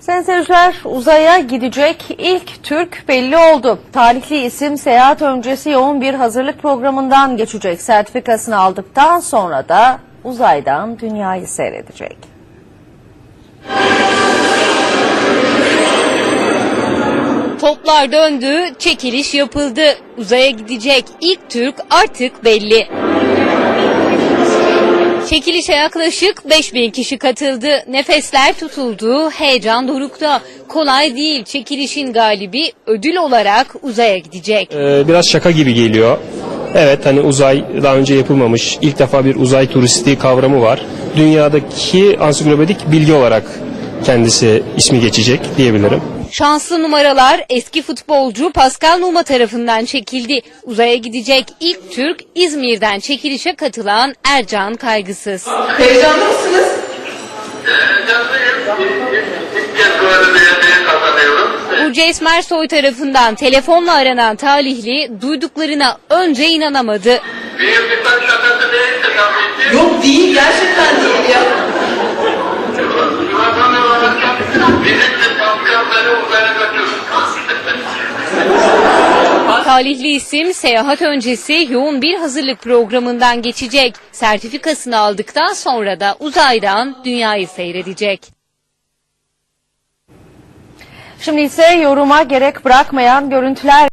Sayın seyirciler uzaya gidecek ilk Türk belli oldu. Talihli isim seyahat öncesi yoğun bir hazırlık programından geçecek. Sertifikasını aldıktan sonra da uzaydan dünyayı seyredecek. Toplar döndü, çekiliş yapıldı. Uzaya gidecek ilk Türk artık belli. Çekilişe yaklaşık 5000 kişi katıldı. Nefesler tutuldu, heyecan dorukta. Kolay değil, çekilişin galibi ödül olarak uzaya gidecek. Ee, biraz şaka gibi geliyor. Evet hani uzay daha önce yapılmamış ilk defa bir uzay turisti kavramı var. Dünyadaki ansiklopedik bilgi olarak kendisi ismi geçecek diyebilirim. Şanslı numaralar eski futbolcu Pascal Numa tarafından çekildi. Uzaya gidecek ilk Türk İzmir'den çekilişe katılan Ercan Kaygısız. Heyecanlı mısınız? Burcu Esmersoy tarafından telefonla aranan talihli duyduklarına önce inanamadı. Yok değil, gerçekten Talihli isim seyahat öncesi yoğun bir hazırlık programından geçecek. Sertifikasını aldıktan sonra da uzaydan dünyayı seyredecek. Şimdi ise yoruma gerek bırakmayan görüntüler